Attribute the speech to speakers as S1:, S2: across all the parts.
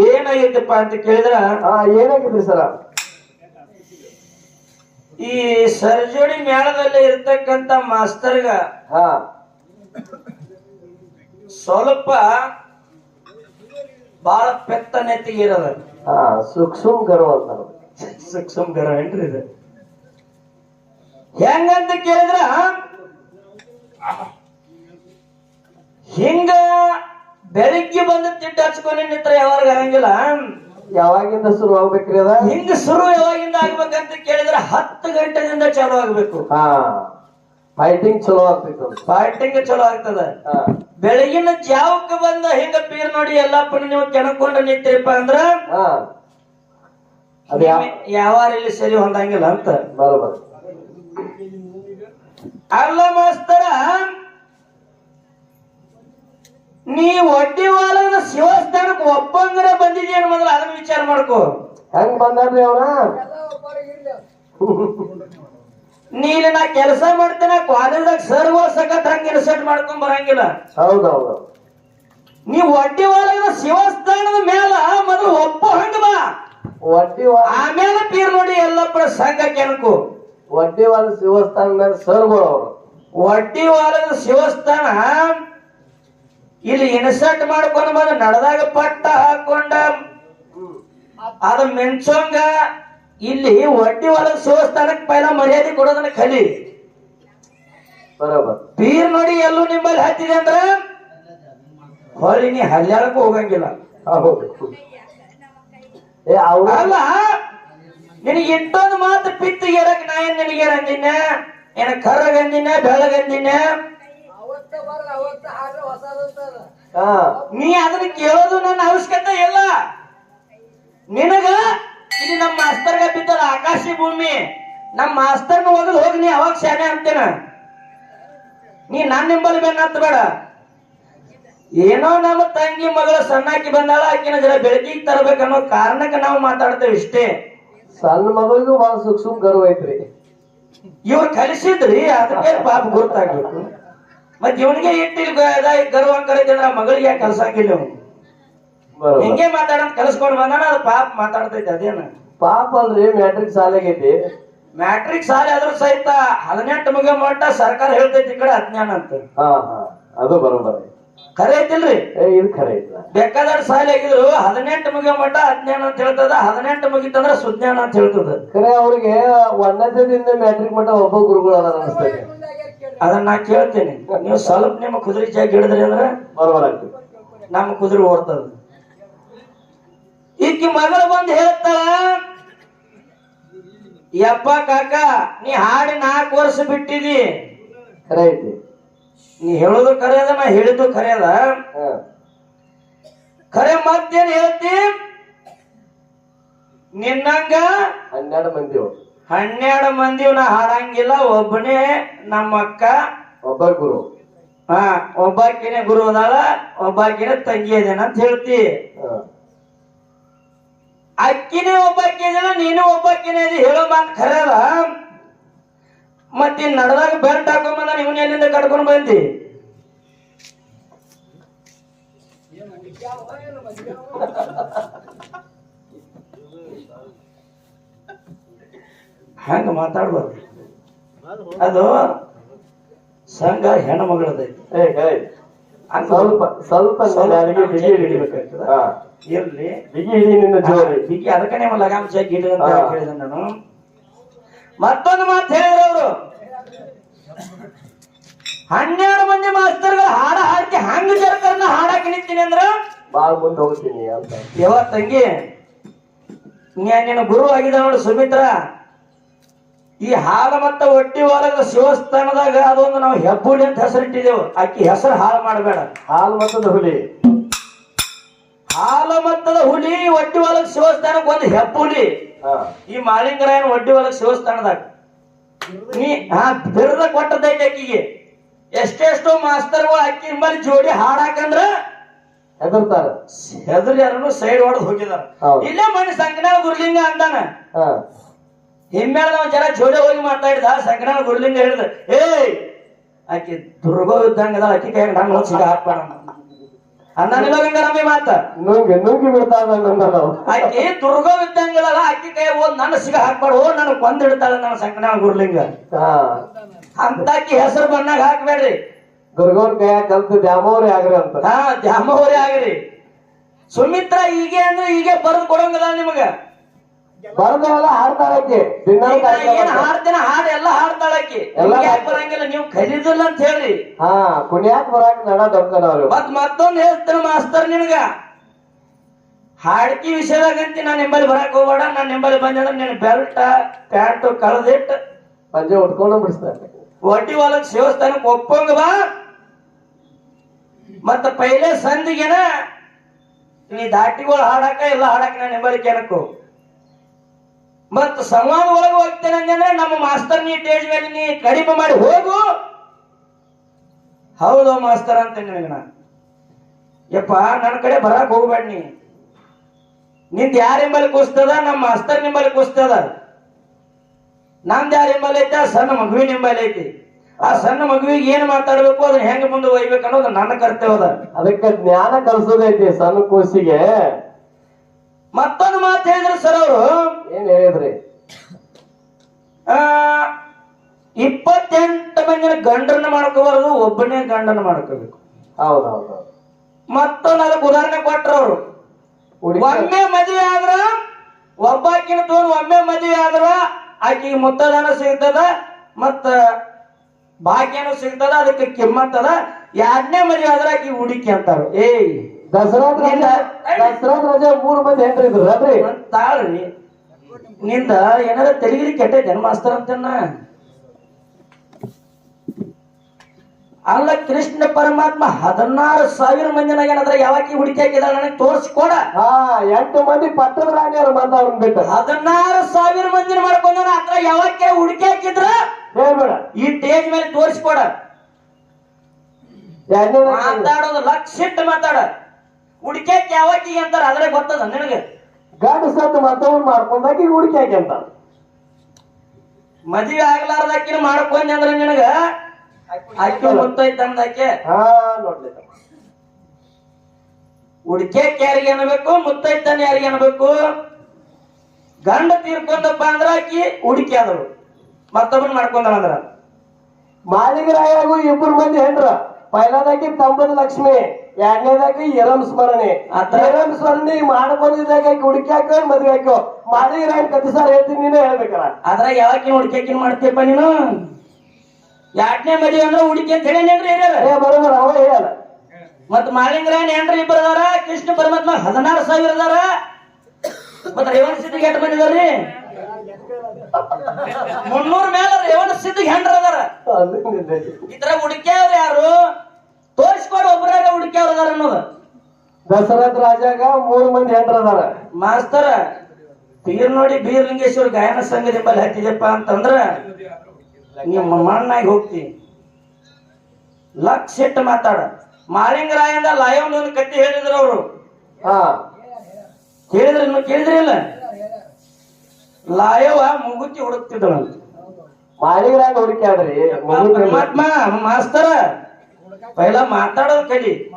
S1: ಏನಾಗೈತಪ್ಪ ಅಂತ ಕೇಳಿದ್ರ?
S2: ಹಾ ಏನಾಗಿದೆ ಸರ?
S1: ಈ ಸರ್ಜೋಡಿ ಮೇಳದಲ್ಲಿ ಇರ್ತಕ್ಕಂತ ಮಾಸ್ತರ್ಗ
S2: ಹಾ.
S1: ಸ್ವಲ್ಪ ಬಹಳ ಪೆತ್ತ ನೆತ್ತಿಗೆ ಇರೋದ
S2: ಹಾ ಸೂಕ್ಷ್ಮ ಗರ್ವ ಅಂತಾರ
S1: ಸೂಕ್ಷ್ಮ ಗರ ಏನ್ರಿ ಇದು? ಹೆಂಗಂತ ಕೇಳಿದ್ರ? ಹಿಂಗ ಬೆಳಿಗ್ಗೆ ಬಂದು ತಿಟ್ಟು ಹಚ್ಕೊಂಡು ನಿಂತ್ರ ಯಾವಾಗ ಆಗಂಗಿಲ್ಲ
S2: ಯಾವಾಗಿಂದ ಶುರು ಆಗ್ಬೇಕ್ರಿ ಅದ?
S1: ಹಿಂಗ ಶುರು ಯಾವಾಗಿಂದ ಆಗ್ಬೇಕಂತ ಕೇಳಿದ್ರೆ ಹತ್ತು ಗಂಟೆದಿಂದ ಚಾಲು ಆಗ್ಬೇಕು.
S2: ಹಾ. ಫೈಟಿಂಗ್ ಚಲೋ ಆಗ್ಬೇಕು
S1: ಫೈಟಿಂಗ್ ಚಲೋ ಆಗ್ತದ.
S2: ಹಾ.
S1: ಬೆಳಗಿನ ಜಾವಕ್ಕೆ ಬಂದ ಹಿಂಗ ಪೀರ್ ನೋಡಿ ಎಲ್ಲಪ್ಪನ ನೀವು ಕೆಣಕೊಂಡು ನಿಂತಿರಪ್ಪ ಅಂದ್ರ
S2: ಹಾ. ಅದ ಯಾವ
S1: ಇಲ್ಲಿ ಸರಿ ಹೊಂದಂಗಿಲ್ಲ ಅಂತ.
S2: ಬರೋಬರ್.
S1: ಅಲ್ಲ ಮಾಸ್ತರ ನೀ ಒಡ್ಡಿ ವಾಲನ ಶಿವಸ್ಥಾನಕ್ಕೆ ಒಪ್ಪಂಗರ ಬಂದಿದ್ಯೇನು ಮೊದಲು ಅದನ್ನ ವಿಚಾರ ಮಾಡ್ಕೋ.
S2: ಹೆಂಗ್ ಬಂದ್ರಿ ಅವ್ರ?
S1: ನೀ ನಾ ಕೆಲಸ ಮಾಡ್ತೇನೆ ಕಾಲೇಜ್ದಾಗ ಸರ್ ಓದ್ಸಕತ್ ಹಂಗ ಸೆಟ್ ಮಾಡ್ಕೊಂಡ್ ಬರಂಗಿಲ್ಲ.
S2: ಹೌದೌದು.
S1: ನೀ ಒಡ್ಡಿ ವಾಲನ ಶಿವಸ್ಥಾನದ ಮೇಲ ಮೊದಲು ಒಪ್ಪ ಹಂಗ ಬಾ.
S2: ಒಡ್ಡಿ
S1: ಆಮೇಲೆ ಪೀರ್ ನೋಡಿ ಎಲ್ಲಪ್ಪನ ಸಂಘ ಕೆಣಕು
S2: ವಡ್ಡಿ ಶಿವಸ್ಥಾನದ ಶಿವಸ್ಥಾನ ಮೇಲೆ ಸರ್ಗಳು ಅವರು.
S1: ಒಡ್ಡಿ ಶಿವಸ್ಥಾನ ಇಲ್ಲಿ ಇನ್ಸರ್ಟ್ ಮಾಡ್ಕೊಂಡು ಬಂದು ನಡೆದಾಗ ಪಟ್ಟ ಹಾಕೊಂಡ. ಅದ ಮೆಣಸಂಗ ಇಲ್ಲಿ ಒಡ್ಡಿ ಒಳಗ ಶಿವಸ್ಥಾನಕ್ಕೆ ಪೈಲ ಮರ್ಯಾದೆ ಕೊಡೋದನ್ನ ಕಲಿ.
S2: ಬರೋಬರ್.
S1: ಪೀರ್ ನೋಡಿ ಎಲ್ಲೂ ನಿಮ್ಮಲ್ಲಿ ಹತ್ತಿದೆ ಅಂದ್ರ ನೀ ಹಲ್ಯಾಳಕ್ಕೂ ಹೋಗಂಗಿಲ್ಲ.
S2: ಹೌದು. ಏ ಅವ್ರ
S1: ಅಲ್ಲ ನಿನಗೆ ಇಟ್ಟೊಂದು ಮಾತು ಪಿತ್ತಿಗೇರಕ್ ನಾ ಏನ್ ನಿನಗೆ ಅಂದಿನ ಏನ ಕರ್ರಗಂದಿನ ಬೆಳಗಂದಿನ
S2: ಹಾ.
S1: ನೀ ಅದನ್ನ ಕೇಳೋದು ನನ್ನ ಅವಶ್ಯಕತೆ ಇಲ್ಲ. ನಿನಗ ಇಲ್ಲಿ ನಮ್ಮ ಮಾಸ್ತರ್ಗ ಬಿದ್ದಲ್ಲ ಆಕಾಶಿ ಭೂಮಿ. ನಮ್ಮ ಮಾಸ್ತರ್ನ ಒಗದ್ ಹೋಗಿ ನೀ ಅವಾಗ ಶಾನೆ ಅಂತೇನ ನೀ ನನ್ನ ನಿಂಬಲ್ಲಿ ಬೆನ್ನಂತ ಬೇಡ. ಏನೋ ನಮ್ಮ ತಂಗಿ ಮಗಳು ಸಣ್ಣಾಕಿ ಬಂದಾಳ ಆಕಿನ ಜರ ಬೆಳಕಿಗೆ ತರಬೇಕನ್ನೋ ಕಾರಣಕ್ಕೆ ನಾವು ಮಾತಾಡ್ತೇವೆ ಇಷ್ಟೇ.
S2: ಸಣ್ಣ ಮಗಳಿಗೂ ಬಹಳ ಸೂಕ್ಷ್ಮ ಗರ್ವ ಐತ್ರಿ.
S1: ಇವ್ರು ಕಲಿಸಿದ್ರಿ ಅದಕ್ಕೆ ಪಾಪ ಗೊತ್ತಾಗ್ಬೇಕು. ಮತ್ ಇವನಿಗೆ ಇಟ್ಟಿಲ್ ಗರ್ವ ಕರೀತಿದ್ರ ಮಗಳಿಗೆ ಯಾಕೆ ಕಲ್ಸಂಗಿಲ್ಲ ಅವ್ನು ಹಿಂಗೆ ಮಾತಾಡೋದ್ ಕಲಿಸ್ಕೊಂಡು ಬಂದಾನ ಅದು ಪಾಪ ಮಾತಾಡ್ತೈತೆ ಅದೇನ?
S2: ಪಾಪ ಅಂದ್ರೆ ಮ್ಯಾಟ್ರಿಕ್ ಶಾಲೆಗೈತಿ
S1: ಮ್ಯಾಟ್ರಿಕ್ ಸಾಲ ಆದ್ರೂ ಸಹಿತ ಹದಿನೆಂಟು ಮುಗ ಮಟ್ಟ ಸರ್ಕಾರ ಹೇಳ್ತೈತಿ ಈ ಕಡೆ ಅಜ್ಞಾನ ಅಂತ.
S2: ಹಾ ಹಾ ಅದು ಬರೋಬರ್
S1: ಖರೆ ಐತಿಲ್ರಿ?
S2: ಇದು ಖರೆ ಐತಿ
S1: ಬೇಕಾದಷ್ಟು ಸಾಲ ಆಗಿದ್ರು ಹದಿನೆಂಟು ಮುಗಿಯ ಮಟ್ಟ ಅಜ್ಞಾನ ಅಂತ ಹೇಳ್ತದ ಹದಿನೆಂಟು ಮುಗಿತಂದ್ರ ಸುಜ್ಞಾನ ಅಂತ ಹೇಳ್ತದ.
S2: ಖರೆ ಅವ್ರಿಗೆ ಒಂದನೇದಿಂದ ಮ್ಯಾಟ್ರಿಕ್ ಮಟ್ಟ ಒಬ್ಬ ಗುರುಗಳು ಅದ ಅನಿಸ್ತೈತೆ
S1: ಅದನ್ನ ನಾ ಕೇಳ್ತೇನೆ. ನೀವು ಸ್ವಲ್ಪ ನಿಮ್ಮ ಕುದುರೆ ಜಾಗ ಹಿಡಿದ್ರಿ ಅಂದ್ರೆ
S2: ಬರೋಬರ್
S1: ನಮ್ಮ ಕುದುರೆ ಓಡ್ತದ. ಈಕಿ ಮಗಳ ಬಂದು ಹೇಳ್ತಾಳ ಯಪ್ಪ ಕಾಕ ನೀ ಹಾಡಿ ನಾಲ್ಕು ವರ್ಷ ಬಿಟ್ಟಿದಿ.
S2: ಖರೆ ಐತಿ.
S1: ನೀ ಹೇಳೋದು ಖರೆ ಅದ ನಾ ಹೇಳಿದ್ದು ಖರೆ ಅದ ಖರೆ ಮತ್ತೇನ್ ಹೇಳ್ತಿ? ನಿನ್ನಂಗ
S2: ಹನ್ನೆರಡು ಮಂದಿ
S1: ಹನ್ನೆರಡು ಮಂದಿ ನಾ ಹಾಡಂಗಿಲ್ಲ ಒಬ್ಬನೇ ನಮ್ಮ ಅಕ್ಕ.
S2: ಒಬ್ಬ ಗುರು.
S1: ಹಾ ಒಬ್ಬಾಕಿನೇ ಗುರು ಅದಾಳ ಒಬ್ಬಾಕಿನೇ ತಂಗಿ ಅದೇನ ಅಂತ ಹೇಳ್ತಿ. ಅಕ್ಕಿನೇ ಒಬ್ಬಾಕಿ ಅದೇನ ನೀನು ಒಬ್ಬಾಕಿನೇ ಹೇಳೋ ಮಾತು ಖರೆ ಅದ ಮತ್ ನಡದಾಗ ಬೆಲ್ಟ್ ಹಾಕೊಂಬಂದ ಇವನ್ ಎಲ್ಲಿಂದ ಕಡ್ಕೊಂಡ್ ಬಂದಿ? ಹಂಗ ಮಾತಾಡ್ಬಾರ್ದು. ಅದು ಸಂಘ ಹೆಣ್ಣು ಮಗಳದೈತಿ.
S2: ಸ್ವಲ್ಪ ಸ್ವಲ್ಪ
S1: ಇರ್ಲಿ.
S2: ಬಿಗಿ ಹಿಡಿ ನಿನ್ನ ಜೋರಿ
S1: ಬಿಗಿ ಅದಕ್ಕನೇ ಲಗಾಮ್ ಚೆಕ್
S2: ಹಿಡಿದಂತ
S1: ಹೇಳಿದ ನಾನು. ಮತ್ತೊಂದು ಮಾತು ಹೇಳಿದ್ರು ಅವರು. ಹನ್ನೆರಡು ಮಂದಿ ಮಾಸ್ತರ್ಗಳು ಹಾಡ ಹಾಕಿ ಹಂಗ ಜರ್ಕರ್ನ ಹಾಡಾಕಿ ನಿಂತೀನಿ ಅಂದ್ರ?
S2: ಬಾಳ್ ಮುಂದೆ ಹೋಗ್ತೀನಿ ಅಂತ.
S1: ಯಾವ ತಂಗಿ? ನೀನು ನಿನ್ನ ಗುರು ಆಗಿದ ನೋಡು ಸುಮಿತ್ರ. ಈ ಹಾಲ ಮತ್ತ ಒಟ್ಟಿ ಹೊಲದ ಶಿವಸ್ಥಾನದಾಗ ಅದೊಂದು ನಾವು ಹೆಬ್ಬುಳಿ ಅಂತ ಹೆಸರಿಟ್ಟಿದ್ದೆವು. ಆಕಿ ಹೆಸರು ಹಾಳು ಮಾಡಬೇಡ.
S2: ಹಾಲು ಮತ್ತದ ಹುಲಿ?
S1: ಹಾಲ ಮತ್ತದ ಹುಲಿ ಒಟ್ಟಿ ಹೊಲದ ಶಿವಸ್ಥಾನಕ್ಕೆ ಒಂದು ಹೆಬ್ಬುಲಿ. ಈ ಮಾಲಿಂಗರಾಯನ ಒಡ್ಡಿ ಹೊಲದ ಶಿವಸ್ಥಾನದಾಗ. ನೀ ಹಾ ಬಿರುದ ಕೊಟ್ಟದೈತೆ ಆಕಿಗೆ. ಎಷ್ಟೆಷ್ಟೋ ಮಾಸ್ತರ್ವ ಅಕ್ಕಿ ಮರಿ ಜೋಡಿ ಹಾಡಾಕಂದ್ರ
S2: ಹೆದರ್ತಾರ.
S1: ಹೆದರ್ ಯಾರನ್ನು ಸೈಡ್ ಹೊಡೆದು ಹೋಗಿದಾರ. ಇಲ್ಲೇ ಮನೆ ಸಂಕನಾಳ ಗುರುಲಿಂಗ ಅಂತಾನ ಹಿಮ್ಮೇಳ ನಾವ್ ಜನ ಜೋಡಿ ಹೋಗಿ ಮಾತಾಡಿದ ಸಂಕನಾಳ ಗುರುಲಿಂಗ ಹೇಳಿದ ಏ ಆಕಿ ದುರ್ಗೋ ಇದ್ದಂಗ ಅಕ್ಕಿ ಕೈ ಕೈಯಾಗ ಹೋಗಿ ಸಿಗ ಹಾಕ್ಬೇಡ ಅಂದಾನಿಲ್ಲ ಗಂಗಾರಮ್ಮಿ ಮಾತ?
S2: ನುಂಗಿ ನುಂಗಿ ಬಿಡ್ತಾವ
S1: ಆಕಿ ದುರ್ಗೋ ಇದ್ದಂಗಲ್ಲ ಅಕ್ಕಿ ಕೈ ಓದ್ ನನ್ನ ಸಿಗ ಹಾಕ್ಬೇಡ ಓ ನನಗ್ ಕೊಂದಿಡ್ತಾಳ ನನ್ನ ಸಂಕನಾಳ ಗುರ್ಲಿಂಗ.
S2: ಹಾ
S1: ಅಂತಾಕಿ ಹೆಸರು ಬಂದಾಗ ಹಾಕ್ಬೇಡ್ರಿ.
S2: ಗುರುಗೋರ್ ಕೈಯಾಗ ಕಲ್ತು ದ್ಯಾಮವ್ರಿ ಆಗ್ರಿ ಅಂತ.
S1: ಹಾ ದ್ಯಾಮೋರಿ ಆಗ್ರಿ. ಸುಮಿತ್ರ ಹೀಗೆ ಅಂದ್ರೆ ಹೀಗೆ ಬರೆದು ಕೊಡಂಗಿಲ್ಲ ನಿಮಗ.
S2: ಬರದೆಲ್ಲ ಹಾಡ್ತಾಳಕ್ಕೆ
S1: ಏನ್ ಹಾಡ್ತೇನೆ ಹಾಡ್ ಎಲ್ಲ ಹಾಡ್ತಾಳಕ್ಕೆ ಬರಂಗಿಲ್ಲ ನೀವು ಕಲಿದಿಲ್ಲ ಅಂತ ಹೇಳಿ
S2: ಹಾ ಕುಣಿಯಾಕ್ ಬರಾಕ್ ನಡ ದೊಡ್ಕನವ್ರು
S1: ಮತ್ ಮತ್ತೊಂದ್ ಹೇಳ್ತೇನೆ ಮಾಸ್ತರ್ ನಿನಗ ಹಾಡ್ಕಿ ವಿಷಯದಾಗಂತಿ ನಾನು ನಿಂಬಲ್ಲಿ ಬರಕ್ ಹೋಗ್ಬೇಡ ನಾನ್ ನಿಂಬಲ್ಲಿ ಬಂದ್ರೆ ನಿನ್ ಬೆಲ್ಟ್ ಪ್ಯಾಂಟ್ ಕಳೆದಿಟ್ಟು
S2: ಪಂಜೆ ಉಟ್ಕೊಂಡು ಬಿಡಿಸ್ತಾರೆ
S1: ಒಡ್ಡಿ ಒಳಗ್ ಸೇವಸ್ಥಾನಕ್ಕೆ ಒಪ್ಪಂಗ ಬಾ. ಮತ್ತ ಪೈಲೆ ಸಂದಿಗೆನ ನೀ ದಾಟಿಗಳು ಹಾಡಾಕ ಇಲ್ಲ ಹಾಡಾಕ ನಾನು ನಿಂಬಲ್ಲಿ ಕೇಳಕ್ಕು ಮತ್ತ ಸಂವಾದ ಒಳಗೆ ಹೋಗ್ತೇನೆ ಅಂದ್ರೆ ನಮ್ಮ ಮಾಸ್ತರ್ ನೀ ಟೇಜ್ ಮೇಲೆ ನೀ ಕಡಿಮೆ ಮಾಡಿ ಹೋಗು. ಹೌದು ಮಾಸ್ತರ್ ಅಂತ ನನಗೆ ನಾ ಯಪ್ಪ ನನ್ನ ಕಡೆ ಬರಕ್ ಹೋಗ್ಬೇಡ ನೀ. ನಿಂದ ಯಾರ ನಿಂಬಲ್ಲಿ ಕೂಸ್ತದ? ನಮ್ಮ ಮಾಸ್ತರ್ ನಿಂಬಲ್ಲಿ ಕೂಸ್ತದ. ನಂದ್ ಯಾರ ನಿಂಬಲ್ಲಿ ಐತೆ? ಆ ಸಣ್ಣ ಮಗುವಿನ ಎಂಬಲ್ಲಿ ಐತಿ. ಆ ಸಣ್ಣ ಮಗುವಿಗೆ ಏನ್ ಮಾತಾಡ್ಬೇಕು? ಅದನ್ನ ಹೆಂಗ್ ಮುಂದೆ ಒಯ್ಬೇಕು ಅನ್ನೋದು ನನ್ನ ಕರ್ತವ್ಯ ಅದ.
S2: ಅದಕ್ಕೆ ಜ್ಞಾನ ಕಲ್ಸೋದೈತಿ ಸಣ್ಣ ಕೂಸಿಗೆ.
S1: ಮತ್ತೊಂದು ಮಾತು ಹೇಳಿದ್ರು ಸರ್ ಅವರು.
S2: ಏನ್ ಹೇಳಿದ್ರಿ?
S1: ಆ ಇಪ್ಪತ್ತೆಂಟು ಮಂದಿನ ಗಂಡನ್ನ ಮಾಡ್ಕೋಬಾರದು ಒಬ್ಬನೇ ಗಂಡನ ಮಾಡ್ಕೋಬೇಕು.
S2: ಹೌದೌದು ಹೌದ್ ಹೌದ್
S1: ಮತ್ತೊಂದು ಅದಕ್ಕೆ ಉದಾಹರಣೆ ಕೊಟ್ರು ಅವರು. ಒಮ್ಮೆ ಮದುವೆ ಆದ್ರ ಒಬ್ಬಾಕಿನ ತಗೊಂಡು ಒಮ್ಮೆ ಮದುವೆ ಆದ್ರ ಆಕಿಗೆ ಮುತ್ತದಾನ ಸಿಗ್ತದ ಮತ್ತ ಭಾಗ್ಯನು ಸಿಗ್ತದ ಅದಕ್ಕೆ ಕಿಮ್ಮತ್ತದ. ಎರಡನೇ ಮದುವೆ ಆದ್ರೆ ಆಕಿ ಹುಡುಕಿ ಅಂತಾರ. ಏಯ್
S2: ದಸರಾ ರಜೆ ದಸರಾದ ರಜೆ ಮೂರು ಮಂದಿ ಹೆಂಡ್ರಿ ಇದ್ರು
S1: ತಾಳ್ರಿ. ನಿಂದ ಏನಾರ ತೆಲಿಗಿರಿ ಕೆಟ್ಟ ಜನ್ಮಾಸ್ತಾರ ಅಂತನ್ನ ಅಲ್ಲ ಕೃಷ್ಣ ಪರಮಾತ್ಮ ಹದಿನಾರು ಸಾವಿರ ಮಂದಿನ ಏನಾದ್ರೆ ಯಾವಾಗ ಹುಡುಕಿ ಹಾಕಿದಾಳ ನನಗೆ ತೋರಿಸ್ಕೊಡ.
S2: ಹಾ ಎಂಟು ಮಂದಿ ಪಟ್ಟದ ರಾಣಿಯವ್ರು ಬಂದ ಅವ್ರನ್ನ ಬಿಟ್ಟು
S1: ಹದಿನಾರು ಸಾವಿರ ಮಂದಿನ ಮಾಡ್ಕೊಂಡ ಅದ್ರ ಯಾವಕ್ಕೆ ಹುಡುಕಿ ಹಾಕಿದ್ರ?
S2: ಹೇಳ್ಬೇಡ.
S1: ಈ ಟೇಜ್ ಮೇಲೆ ತೋರಿಸ್ಕೊಡ. ಮಾತಾಡೋದು ಲಕ್ಷ ಇಟ್ಟು ಮಾತಾಡ. ಹುಡುಕ್ಯಾಕ ಯಾವಾಕಿ ಅಂತಾರ ಅದ್ರೆ ಗೊತ್ತದ ನಿನಗೆ?
S2: ಗಂಡು ಸತ್ತು ಮತ್ತವನ್ ಮಾಡ್ಕೊಂಡಾಕಿ ಹುಡುಕಿ ಹಾಕ್ಯಂತ
S1: ಮದುವೆ ಆಗ್ಲಾರ್ದಾಕಿನ ಮಾಡ್ಕೊಂಡೆ ಅಂದ್ರೆ ನಿನಗ? ಅಕ್ಕಿ ಗೊತ್ತೈತ ಆಕೆ
S2: ಹಾ ನೋಡ್ಲಿ
S1: ಹುಡುಕ್ಯಾಕ ಯಾರಿಗೆ ಅನ್ಬೇಕು ಮುತ್ತೈತಾನೆ ಯಾರಿಗೆ ಅನ್ಬೇಕು ಗಂಡ ತೀರ್ಕೊಂಡಪ್ಪ ಅಂದ್ರ ಆಕಿ ಹುಡುಕಿ ಆದಳು. ಮತ್ತೊಬ್ಬನ್ ಮಾಡ್ಕೊಂಡ್ರ ಅಂದ್ರ?
S2: ಮಾಳಿಗರಾಯಾಗೂ ಇಬ್ಬರು ಮಂದಿ ಹೆಂಡ್ರ. ಪೈಲಾದಾಕಿ ತಂಬದ ಲಕ್ಷ್ಮಿ ಎರಡನೇದಾಗಿ ಎರಂ ಸ್ಮರಣೆ. ಎರಂ ಸ್ಮರಣೆ ಮಾಡ್ಕೊಂಡಿದ್ದಾಗ ಹುಡುಕಿ ಹಾಕೋ ಮದ್ವೆ ಹಾಕೋ. ಮಾಲಿಗರಾಯ್ ಕತಿ ಸರ್ ಹೇಳ್ತೀನಿ ನೀನೇ ಹೇಳ್ಬೇಕಲ್ಲ.
S1: ಅದ್ರಾಗ ಯಾವಾಕಿನ ಹುಡುಕ್ಯಾಕಿನ ಮಾಡ್ತೀಯಪ್ಪ ನೀನು? ಯಾಕನೇ ಮದುವೆ ಅಂದ್ರೆ ಹುಡುಕಿ ಅಂತ ಹೇಳಿ ಮತ್ತ
S2: ಏ ಬರೋಬರ ಅವ ಹೇಳಲ್ಲ.
S1: ಮತ್ ಮಾಳಿಂಗರಾಯನ್ ಹೆಂಡ್ರಿ ಇಬ್ಬರು ಅದಾರ? ಕೃಷ್ಣ ಪರಮಾತ್ಮ ಹದಿನಾರು ಸಾವಿರ ಅದಾರ? ಮತ್ ರೇವಣ ಸಿದ್ಧಿಗೆ ಎಷ್ಟು ಮಂದಿ ಅದಾರ್ರಿ? ಮುನ್ನೂರ್ ಮೇಲೆ ರೇವಣ ಸಿದ್ಧಿಗೆ ಹೆಂಡ್ರ ಅದಾರ.
S2: ಇತರ.
S1: ಇದ್ರ ಹುಡುಕ್ಯಾವ್ರ ಯಾರು? ತೋರಿಸ್ಕೊಡು ಒಬ್ಬರಾಗ ಹುಡುಕ್ಯಾವ್ರ ಅದಾರ ಅನ್ನೋದು.
S2: ದಸರಥ ರಾಜಾಗ ಮೂರು ಮಂದಿ ಹೆಂಡ್ರ ಅದಾರ.
S1: ಮಾಸ್ತರ ಬೀರ್ ನೋಡಿ ಬೀರ್ಲಿಂಗೇಶ್ವರ ಗಾಯನ ಸಂಘದ ಬಲ್ಲಿ ಹತ್ತಿದೆಪ್ಪ ಅಂತಂದ್ರ ನಿಮ್ಮ ಮಣ್ಣಾಗಿ ಹೋಗ್ತೀನಿ ಲಕ್ಷ ಇಟ್ಟು ಮಾತಾಡ. ಮಾಳಿಂಗರಾಯಂದ ಲಯವ್ ಒಂದು ಕಟ್ಟಿ ಹೇಳಿದ್ರು ಅವರು.
S2: ಹಾ.
S1: ಕೇಳಿದ್ರಿ ಇಲ್ಲ? ಲಾಯವ ಮುಗುತಿ ಹುಡುಕ್ತಿದ್ದಳು.
S2: ಮಾಲಿಂಗರಾಯ ಹುಡುಕಿ ಆದ್ರಿ
S1: ಪರಮಾತ್ಮ ಮಾಸ್ತರ ಪೈಲ ಮಾತಾಡೋದು ಕಲಿ.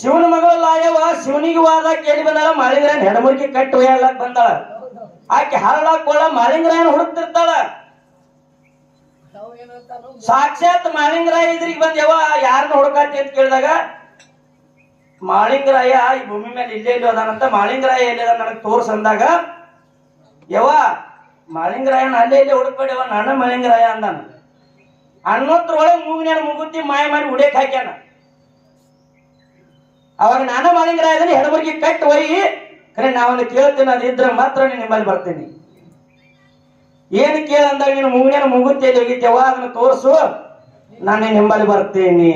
S1: ಶಿವನ ಮಗಳ ಲಾಯವ ಶಿವನಿಗೆ ವಾದ ಕೇಳಿ ಬಂದಾಳ ಮಾಳಿಂಗರಾಯನ್ ಹೆಡಮುರ್ಗಿ ಕಟ್ಟಿ ಒಯ್ಯಾಳಕ್ ಬಂದಾಳ. ಆಕೆ ಹರಳಾಕ್ ಮಾಳಿಂಗರಾಯನ್ ಹುಡುಕ್ತಿರ್ತಾಳ. ಸಾಕ್ಷಾತ್ ಮಾಳಿಂಗರಾಯ ಇದ್ರಿಗೆ ಬಂದ್ ಯಾವ ಯಾರನ್ನ ಹುಡುಕಾತಿ ಅಂತ ಕೇಳಿದಾಗ, ಮಾಳಿಂಗರಾಯ ಈ ಭೂಮಿ ಮೇಲೆ ಇಲ್ಲೇ ಇಲ್ಲ ಅದಾನಂತ ಮಾಳಿಂಗರಾಯ ಎಲ್ಲಿ ಅದ ನನಗೆ ತೋರ್ಸ್ ಅಂದಾಗ ಯವ ಮಾಳಿಂಗರಾಯನ ಅಲ್ಲೇ ಇಲ್ಲೇ ಹುಡುಕ್ಬೇಡಿ ಯವ ನನ್ನ ಮಾಳಿಂಗರಾಯ ಅಂದಾನ. ಅನ್ನೋದ್ರೊಳಗೆ ಮೂಗಿನ ಮುಗುತಿ ಮಾಯ ಮಾಡಿ ಉಡೇಕ್ ಹಾಕ್ಯಾನ. ಅವಾಗ ನಾನು ಮಾಳಿಂಗರಾಯ ಅದನ್ನ ಹೆಡಬರ್ಗಿ ಕಟ್ ಒಯ್ಯಿ, ಕರೆ ನಾವನ್ನ ಕೇಳ್ತೀನಿ ಇದ್ರೆ ಮಾತ್ರ ನೀನ್ ನಿಮ್ಮಲ್ಲಿ ಬರ್ತೀನಿ. ಏನ್ ಕೇಳಂದಾಗ ನೀನು ಮೂಗಿನ ಮುಗುತ್ತೆ ಹೋಗಿದ್ದೇವ ಅದನ್ನ ತೋರಿಸು. ನಾನು ನಿಂಬಲ್ಲಿ ಬರ್ತೀನಿ.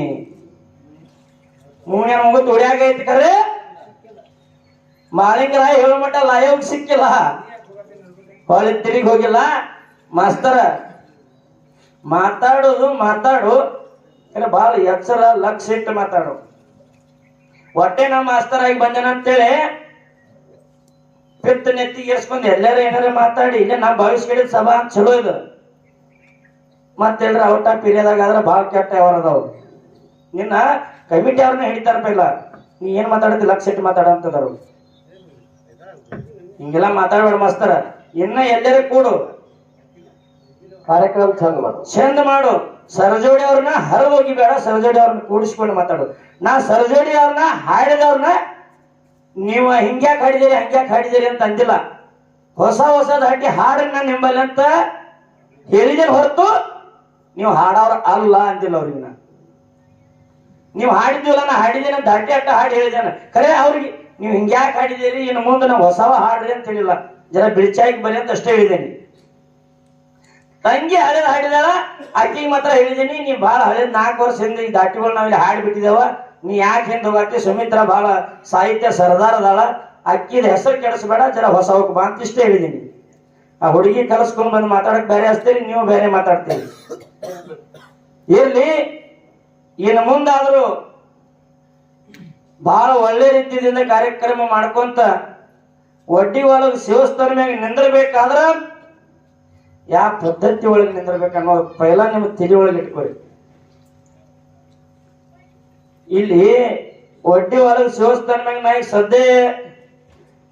S1: ಮೂಗಿನ ಮುಗುತಿ ಉಡ್ಯಾಗ ಐತಿ ಕರೆ. ಮಾಳಿಂಗರಾಯ ಹೇಳೋ ಮಟ್ಟ ಲಯೋಗ್ ಸಿಕ್ಕಿಲ್ಲ. ಹೊಳಿ ತಿರುಗಿ ಹೋಗಿಲ್ಲ. ಮಾಸ್ತರ, ಮಾತಾಡೋದು ಮಾತಾಡು. ಬಹಳ ಎಚ್ಚರ ಲಕ್ಷ ಇಟ್ಟು ಮಾತಾಡು. ಹೊಟ್ಟೆ ನಮ್ಮ ಮಾಸ್ತರ್ ಆಗಿ ಬಂದೇನ ಅಂತೇಳಿ ಪಿತ್ತ ನೆತ್ತಿ ಏರ್ಸ್ಕೊಂಡು ಎಲ್ಲಾರ ಏನಾರ ಮಾತಾಡಿ ಇಲ್ಲ ನಾ ಭವಿಷ್ಯ ಸಭಾ ಅಂತ ಚಲೋ ಇದು. ಮತ್ತೆಲ್ರ ಔಟ್ ಆಫ್ ಪೀರಿಯದಾಗ ಆದ್ರೆ ಭಾಳ ಕೆಟ್ಟ ವ್ಯವಹಾರ ಅದಾವ. ನಿನ್ನ ಕಮಿಟಿ ಅವ್ರನ್ನ ಹಿಡಿತಾರಪ್ಪ ಇಲ್ಲ ನೀ ಏನ್ ಮಾತಾಡ್ತಿ ಲಕ್ಷ ಇಟ್ಟು ಮಾತಾಡಂತದಾರು ಹಿಂಗೆಲ್ಲ ಮಾತಾಡ್ಬೇಡ ಮಾಸ್ತರ ಇನ್ನ ಎಲ್ಲರ ಕೂಡು.
S2: ಕಾರ್ಯಕ್ರಮ ಚಂದ ಮಾಡು.
S1: ಚಂದ ಮಾಡು. ಸರಜೋಡಿ ಅವ್ರನ್ನ ಹೋಗಿ ಬೇಡ ಸರಜೋಡಿ ಅವ್ರನ್ನ ಕೂಡಿಸ್ಕೊಂಡು ಮಾತಾಡು. ನಾ ಸರಜೋಡಿ ಅವ್ರನ್ನ ಹಾಡಿದವ್ರನ್ನ ನೀವು ಹಿಂಗ್ಯಾಕ್ ಹಾಡಿದಿರಿ, ಹಂಗ್ಯಾಕ್ ಹಾಡಿದಿರಿ ಅಂತ ಅಂದಿಲ್ಲ. ಹೊಸ ಹೊಸದ ಹಾಕಿ ಹಾಡನ್ನ ನಿಂಬಲ್ಲಿ ಅಂತ ಹೇಳಿದೆ ಹೊರತು ನೀವು ಹಾಡವ್ರ ಅಲ್ಲ ಅಂತಿಲ್ಲ ಅವ್ರಿಗೆ ನಾನು. ನೀವು ಹಾಡಿದ್ವಲ್ಲ, ನಾ ಹಾಡಿದ್ದೇನೆ ದಾಟಿ ಅಟ್ಟ ಹಾಡಿ ಹೇಳಿದ್ದೇನೆ. ಖರೆ ಅವ್ರಿಗೆ, ನೀವು ಹಿಂಗ್ಯಾಕ್ ಹಾಡಿದಿರಿ, ಇನ್ನು ಮುಂದೆ ನಾವು ಹೊಸವ ಹಾಡ್ರಿ ಅಂತ ಹೇಳಿಲ್ಲ. ಜನ ಬಿಳಿಚಾಗಿ ಬರಿ ಅಂತ ಅಷ್ಟೇ ಹೇಳಿದ್ದೇನೆ. ತಂಗಿ ಹಳೇದ್ ಹಾಡಿದಾಳ ಆಕಿಗೆ ಮಾತ್ರ ಹೇಳಿದೀನಿ, ನೀ ಬಾಳ ಹಳೇದ್ ನಾಲ್ಕು ವರ್ಷ ಹಿಂದೆ ದಾಟಿಗಳು ನಾವಿಲ್ಲಿ ಹಾಡಿ ನೀ ಯಾಕೆ ಹಿಂದೆ ಹೋಗತ್ತಿ ಸುಮಿತ್ರ ಬಹಳ ಸಾಹಿತ್ಯ ಸರದಾರ ಅದಾಳ ಅಕ್ಕಿದ ಹೆಸರು ಕೆಡಿಸ್ಬೇಡ, ಜರ ಹೊಸ ಬಾ ಅಂತ ಇಷ್ಟೇ ಹೇಳಿದೀನಿ. ಆ ಹುಡುಗಿ ಕಲಿಸ್ಕೊಂಡ್ ಬಂದು ಮಾತಾಡಕ್ ಬೇರೆ ಹಚ್ತೀರಿ, ನೀವು ಬೇರೆ ಮಾತಾಡ್ತೀರಿ. ಇರ್ಲಿ ಇನ್ನು ಮುಂದಾದ್ರೂ ಬಹಳ ಒಳ್ಳೆ ರೀತಿಯಿಂದ ಕಾರ್ಯಕ್ರಮ ಮಾಡ್ಕೊಂತ, ಒಡ್ಡಿ ಒಳಗೆ ಸೇವಸ್ಥಾನ ಮ್ಯಾಗ ನಿಂದಿರ್ಬೇಕಾದ್ರ ಯಾವ ಪದ್ಧತಿ ಒಳಗೆ ನಿಂದಿರ್ಬೇಕು ಅನ್ನೋದು ಪೈಲ ನಿಮ್ಮ ತಲೆ ಒಳಗೆ ಇಟ್ಕೊಳ್ಳಿ ಇಲ್ಲಿ ಒಡ್ಡಿ ಒಳಗೆ ಶಿವಸ್ಥಾನ ನಾಯಿ ನಾ ಈಗ ಸದ್ಯ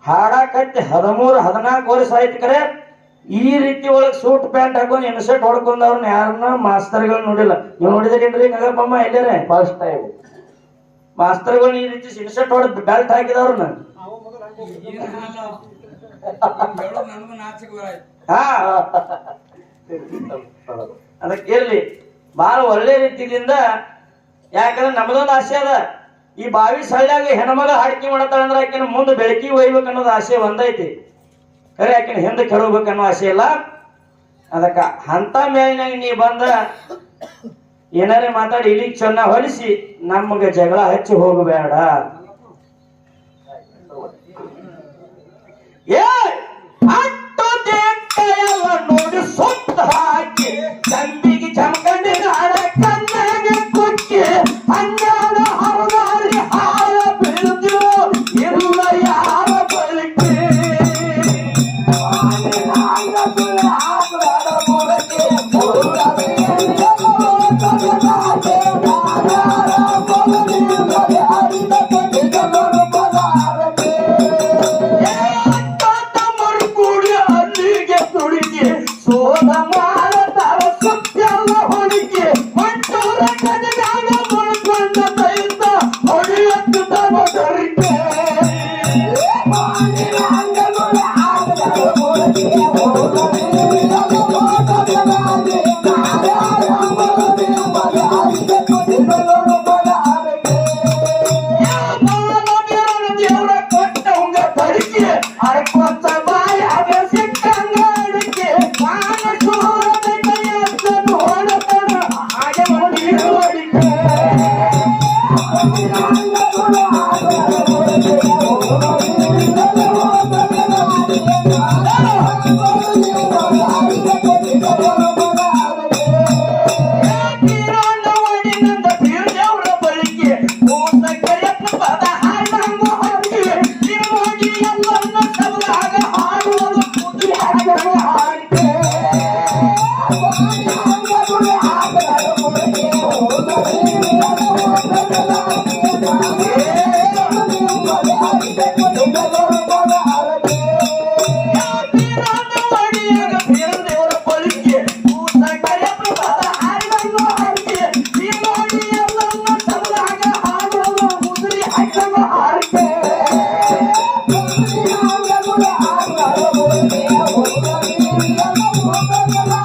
S1: ಹಾಡಾಕತ್ತಿ ಹದಿಮೂರು ಹದಿನಾಲ್ಕು ವರ್ಷ ಆಯ್ತು ಕರೆ ಈ ರೀತಿ ಒಳಗೆ ಸೂಟ್ ಪ್ಯಾಂಟ್ ಹಾಕೊಂಡು ಇನ್ಸರ್ಟ್ ಹೊಡ್ಕೊಂಡವ್ರನ್ನ ಯಾರನ್ನ ಮಾಸ್ತರ್ಗಳು ನೋಡಿಲ್ಲ. ನೀವು ನೋಡಿದ್ರೇನ್ರಿ ನಗಪ್ಪಮ್ಮ ಎಲ್ಲರೇ?
S2: ಫಸ್ಟ್ ಟೈಮ್
S1: ಮಾಸ್ತರ್ಗಳು ಈ ರೀತಿ ಇನ್ಸರ್ಟ್ ಹೊಡೆದ್ ಬೆಲ್ಟ್ ಹಾಕಿದವ್ರನ್ನ ಹಾ ಅದಕ್ಕೆ ಇರ್ಲಿ. ಬಹಳ ಒಳ್ಳೆ ರೀತಿಯಿಂದ ಯಾಕಂದ್ರೆ ನಮ್ದೊಂದು ಆಸೆ ಅದ. ಈ ಬಾವಿ ಸಳ್ಳಾಗ ಹೆಣ್ಮಗ ಹಾಡಿಕೆ ಮಾಡತ್ತಾಳ ಅಂದ್ರೆ ಆಕಿನ ಮುಂದೆ ಬೆಳಕಿ ಒಯ್ಬೇಕು ಅನ್ನೋದು ಆಸೆ ಒಂದೈತಿ. ಖರೆ, ಆಕಿನ ಹಿಂದೆ ಕರೋಗ್ಬೇಕನ್ನೋ ಆಸೆ ಇಲ್ಲ. ಅದಕ್ಕ ಅಂತ ಮೇಲಿನಾಗ ನೀ ಬಂದ, ಏನಾರೆ ಮಾತಾಡಿ ಇಲ್ಲಿ ಚೆನ್ನ ಹೊಲಿಸಿ, ನಮಗೆ ಜಗಳ ಹಚ್ಚಿ ಹೋಗಬೇಡ. ಏ ದೇಕ್ಕಯವ ನೋಡಿ ಸುತ್ತ ಹಾಕಿ ಚಂದಿಗೆ ಚಮಕಂಡಿನ Thank you.